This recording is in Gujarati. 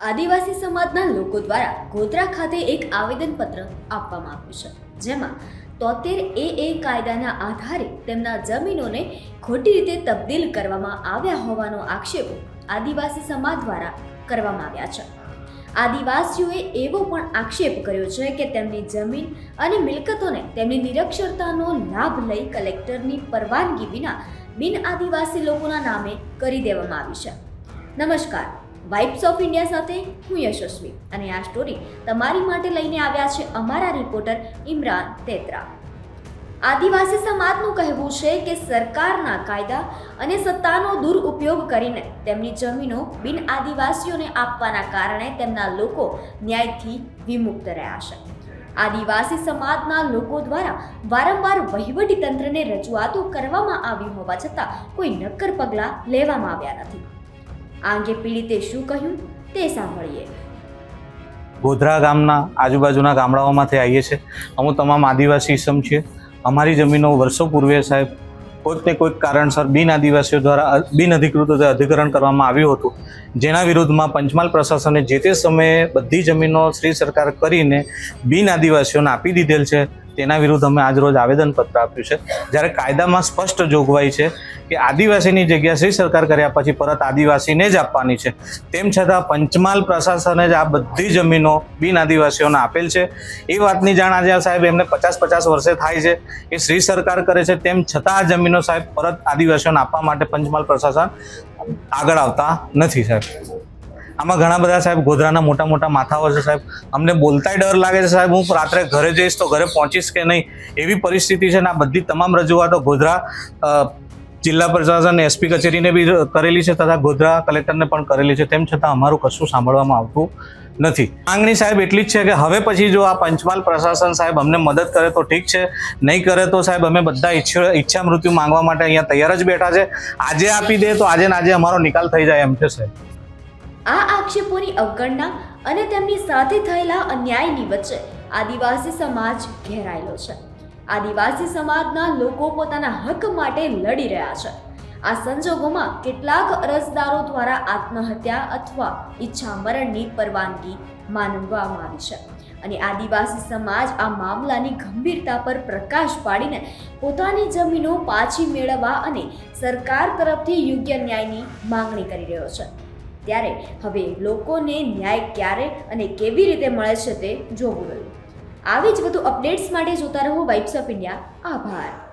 આદિવાસી સમાજના લોકો દ્વારા ગોધરા ખાતે એક આવેદનપત્ર આપવામાં આવ્યું છે, જેમાં તોતેર એ એ કાયદાના આધારે તેમના જમીનોને ખોટી રીતે તબદીલ કરવામાં આવ્યા હોવાનો આક્ષેપ આદિવાસી સમાજ દ્વારા કરવામાં આવ્યા છે. આદિવાસીઓએ એવો પણ આક્ષેપ કર્યો છે કે તેમની જમીન અને મિલકતોને તેમની નિરક્ષરતાનો લાભ લઈ કલેક્ટરની પરવાનગી વિના બિન આદિવાસી લોકોના નામે કરી દેવામાં આવી છે. નમસ્કાર વાઇબ્સ ઓફ ઇન્ડિયા સાથે હું યશસ્વી અને આ સ્ટોરી તમારી માટે લઈને આવ્યા છે અમારા રિપોર્ટર ઇમરાન તેત્રા. આદિવાસી સમાજનું કહેવું છે કે સરકારના કાયદા અને સત્તાનો દુરુપયોગ કરીને તેમની જમીનો બિન આદિવાસીઓને આપવાના કારણે તેમના લોકો ન્યાયથી વિમુક્ત રહ્યા છે. આદિવાસી સમાજના લોકો દ્વારા વારંવાર વહીવટી તંત્રને રજૂઆતો કરવામાં આવી હોવા છતાં કોઈ નક્કર પગલાં લેવામાં આવ્યા નથી. આ અંગે પીડિતે શું કહ્યું તે સાંભળીએ. ગોધરા ગામના આજુબાજુના ગામડાઓમાંથી આવીએ છીએ. અમુક તમામ આદિવાસી ઇસમ છીએ. અમારી જમીનો વર્ષો પૂર્વે સાહેબ કોઈક ને કોઈક કારણસર બિન આદિવાસીઓ દ્વારા બિન અધિકૃત અધિકરણ કરવામાં આવ્યું હતું. જેના વિરુદ્ધમાં પંચમહાલ પ્રશાસને જે તે સમયે બધી જમીનો શ્રી સરકાર કરીને બિન આદિવાસીઓને આપી દીધેલ છે. તેના વિરુદ્ધ અમે આજરોજ આવેદનપત્ર આપ્યું છે. જ્યારે કાયદામાં સ્પષ્ટ જોગવાઈ છે કે આદિવાસીની જગ્યા શ્રી સરકાર કર્યા પછી પરત આદિવાસીને જ આપવાની છે. તેમ છતાં પંચમહાલ પ્રશાસને જ આ બધી જમીનો બિન આદિવાસીઓને આપેલ છે. એ વાતની જાણ આજે સાહેબ એમને પચાસ પચાસ વર્ષે થાય છે કે શ્રી સરકાર કરે છે. તેમ છતાં આ જમીનો સાહેબ પરત આદિવાસીઓને આપવા માટે પંચમહાલ પ્રશાસન આગળ આવતા નથી સાહેબ. આમાં ઘણા બધા સાહેબ ગોધરાના મોટા મોટા માથાઓ છે સાહેબ. અમને બોલતાય ડર લાગે છે સાહેબ. હું રાત્રે ઘરે જઈશ તો ઘરે પહોંચીશ કે નહીં? એવી પરિસ્થિતિ છે ને આ બધી તમામ રજૂઆતો ગોધરા જિલ્લા પ્રશાસન એસપી કચેરીને બી કરેલી છે તથા ગોધરા કલેક્ટરને પણ કરેલી છે. તેમ છતાં અમારું કશું સાંભળવામાં આવતું નથી. માંગણી સાહેબ એટલી જ છે કે હવે પછી જો આ પંચમહાલ પ્રશાસન સાહેબ અમને મદદ કરે તો ઠીક છે. નહીં કરે તો સાહેબ અમે બધા ઈચ્છા મૃત્યુ માંગવા માટે અહીંયા તૈયાર જ બેઠા છે. આજે આપી દે તો આજે ને આજે અમારો નિકાલ થઈ જાય એમ છે સાહેબ. આ આક્ષેપોની અવગણના અને તેમની સાથે થયેલા અન્યાયની વચ્ચે આદિવાસી સમાજ ઘેરાયેલો છે. આદિવાસી સમાજના લોકો પોતાના હક માટે લડી રહ્યા છે. આ સંજોગોમાં કેટલાક અરજદારો દ્વારા આત્મહત્યા અથવા ઈચ્છા મરણની પરવાનગી માનવામાં આવી છે. અને આદિવાસી સમાજ આ મામલાની ગંભીરતા પર પ્રકાશ પાડીને પોતાની જમીનો પાછી મેળવવા અને સરકાર તરફથી યોગ્ય ન્યાયની માંગણી કરી રહ્યો છે. ત્યારે હવે લોકોને ન્યાય ક્યારે અને કેવી રીતે મળે છે તે જોવું રહ્યું. આવી જ વધુ અપડેટ્સ માટે જોતા રહો વાઇબ્સ ઓફ ઇન્ડિયા આભાર.